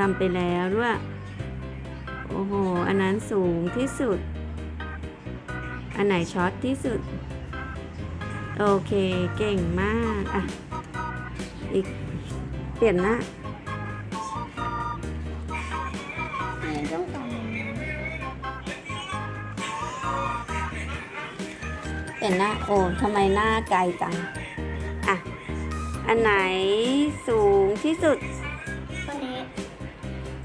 ทำไปแล้วด้วย โอ้โห อันนั้นสูงที่สุด อันไหนช็อตที่สุด โอเคเก่งมาก อะ อีก เปลี่ยนหน้าเปลี่ยนหน้าโอ้ทำไมหน้าไกลจัง อะ อันไหนสูงที่สุด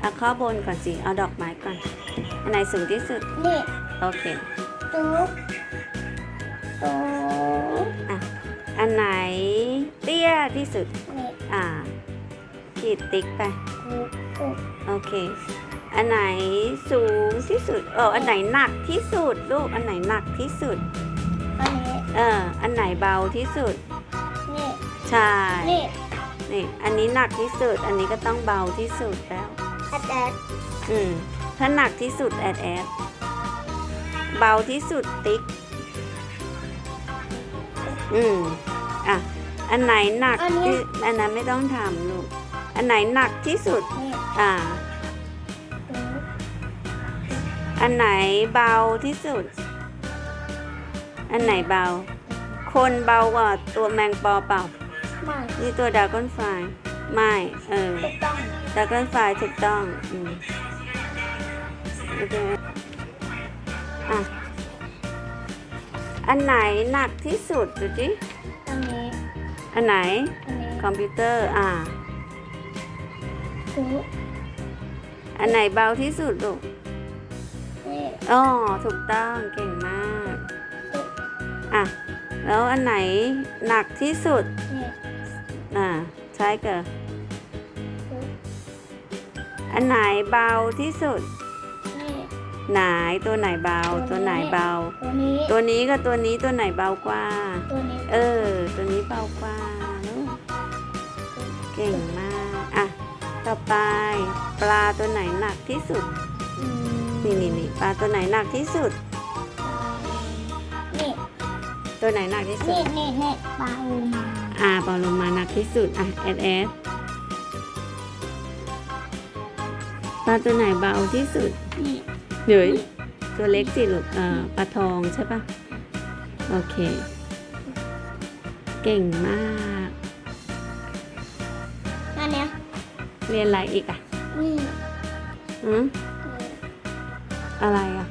เอาข้อบนก่อนสิ เอาดอกไม้ก่อน อันไหนสูงที่สุด นี่โอเคตุ๊กตุ๊กอะ อันไหนเตี้ยที่สุด นี่อ่าขีดติ๊กไปตุ๊กตุ๊กโอเค อันไหนสูงที่สุด เออ อันไหนหนักที่สุดลูก อันไหนหนักที่สุด อันนี้ เออ อันไหนเบาที่สุด นี่ ใช่ นี่ นี่ อันนี้หนักที่สุด อันนี้ก็ต้องเบาที่สุดแล้ว อาจารย์อืมถ้าหนักที่สุดแอดแอด เบาที่สุดติ๊ก อืมอะ อันไหนหนักที่อันนั้นไม่ต้องทำลูก อันไหนหนักที่สุด นี่อ่าตุ๊กอันไหนเบาที่สุด อันไหนเบา คนเบากว่าตัวแมงปอเปล่า ไม่ นี่ตัวดราก้อนไฟ ไม่เออถูกต้องดราก้อนไฟถูกต้องอืมโอเคอะอันไหนหนักที่สุดดูจิอันนี้อันไหนอันนี้คอมพิวเตอร์อ่าตุ๊กอันไหนเบาที่สุดลูกนี่อ๋อถูกต้องเก่งมากอะแล้วอันไหนหนักที่สุดนี่อ่า ใช่เกิดตุ๊กอันไหนเบาที่สุด นี่ไหนตัวไหนเบาตัวไหนเบา ตัวนี้ ตัวนี้กับตัวนี้ตัวไหนเบากว่า ตัวนี้เออ ตัวนี้เบากว่าลูกเก่งมาก อะ ต่อไป ปลาตัวไหนหนักที่สุด อืมนี่นี่นี่ปลาตัวไหนหนักที่สุด นี่ตัวไหนหนักที่สุนี่ด นี่นี่ปลาอูมา อ่าปลาโลมาหนักที่สุด อะแอดแอดปลาตัวไหนเบาที่สุดนี่เดี๋ยวตัวเล็กสิลูกเอ่อปลาทองใช่ปะโอเค เก่งมากอันเนี้ยเรียนอะไรอีกอะนี่อืมอะไรอะ